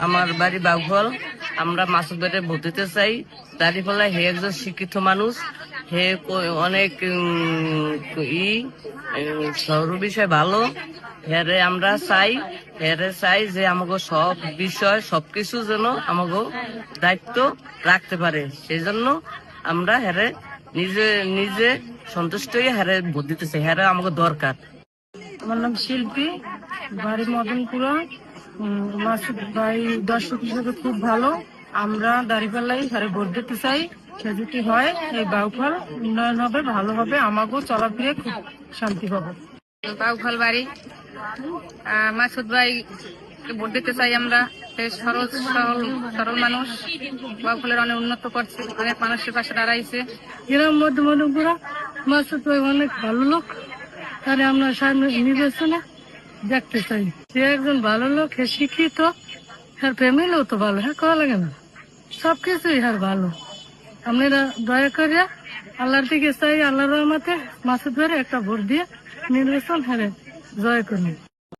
আমার বাড়ি বাঘল। আমরা মাসুদ ভোট দিতে চাই। তারই ফলে হে একজন শিক্ষিত মানুষ। হে অনেক ই সর্ব বিষয় ভালো। হেরে আমরা চাই। হেরে চাই যে আমাকে সব বিষয় সবকিছু যেন আমাকে দায়িত্ব রাখতে পারে। সেই জন্য আমরা হেরে নিজে নিজে সন্তুষ্ট হয়ে হেরে ভোট দিতে চাই। হেরে আমাকে দরকার। আমার নাম শিল্পী, বাড়ি মদনপুরা। মাসুদ ভাই দর্শক হিসেবে খুব ভালো। আমরা দাঁড়িপাল্লাই হারে ভোট দিতে চাই। সে যদি হয় এই বাউফল উন্নয়ন হবে ভালো হবে। আমাকেও চলাফিরে খুব শান্তি পাবো বাউফল বাড়ি। মাসুদ ভাই ভোট দিতে চাই আমরা? সরল সরল সরল মানুষ। বাউফলের অনেক উন্নত করছে অনেক মানুষের পাশে দাঁড়াইছে। গ্রাম মধ্য মদনপুরা মাসুদ ভাই অনেক ভালো লোক। তারে আমরা সামনে নির্বাচনে দেখতে চাই। সে একজন ভালো লোক হে শিক্ষিত হ্যাঁ ফ্যামিলিও তো ভালো হ্যাঁ কওয়া লাগে না। সবকিছুই হ্যাঁ ভালো। আপনারা দয়া করে আল্লাহর দিকে চাই, আল্লাহর রহমতে মাসুদ ধরে একটা ভোট দিয়ে নির্বাচন হ্যাঁ জয় করুন।